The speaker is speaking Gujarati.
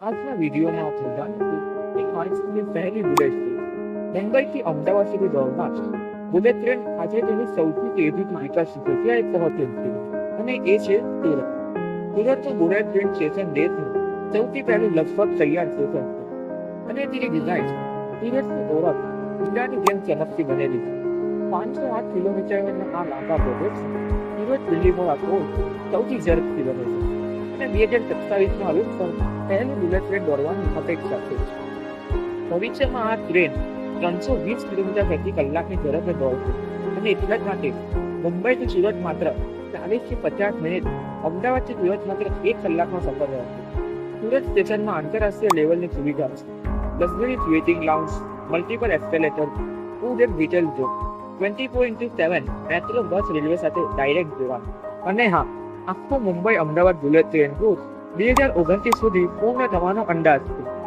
આજના વિડીયોમાં આપણે જાણીશું એક માણસની પહેલી બુલેટ ટ્રેન મુંબઈથી અમદાવાદ સુધી દોડનાર બુલેટ ટ્રેન આજે તેની સૌથી તેજીથી વિકસિત જગ્યાએ પહોંચેલ છે અને એ છે સુરત સુરતનું બુલેટ ટ્રેન સ્ટેશન દેશનું સૌથી પહેલું લગભગ તૈયાર સ્ટેશન છે અને તેની ડિઝાઇન સુરતની ઓળખ હીરાની જેમ ચમકતી બનેલી છે પાંચસો આઠ કિલોમીટરના આ લાંબા પ્રોજેક્ટ સુરત દિલ્હી મોડા રોડ સૌથી ઝડપથી બને છે અને બે હજાર સત્તાવીસમાં હવે પહેલી બુલેટ ટ્રેન દોડવાની અપેક્ષા છે. ભવિષ્યમાં આ ટ્રેન ત્રણસો વીસ કિલોમીટર પ્રતિ કલાકની ઝડપે દોડશે. અને એટલા જ માટે મુંબઈથી સુરત માત્ર ચાલીસથી પચાસ મિનિટ અમદાવાદથી સુરત માત્ર એક કલાકનો સફર રહેશે. સુરત સ્ટેશનમાં આંતરરાષ્ટ્રીય લેવલની સુવિધા છે luxury waiting lounge multiple escalator food and retail zone twenty four into seven metro bus railway સાથે ડાયરેક્ટ જોવાનું અને હા આખું Mumbai Ahmedabad bullet train route બે હજાર ઓગણત્રીસ સુધી પૂર્ણ થવાનો અંદાજ છે.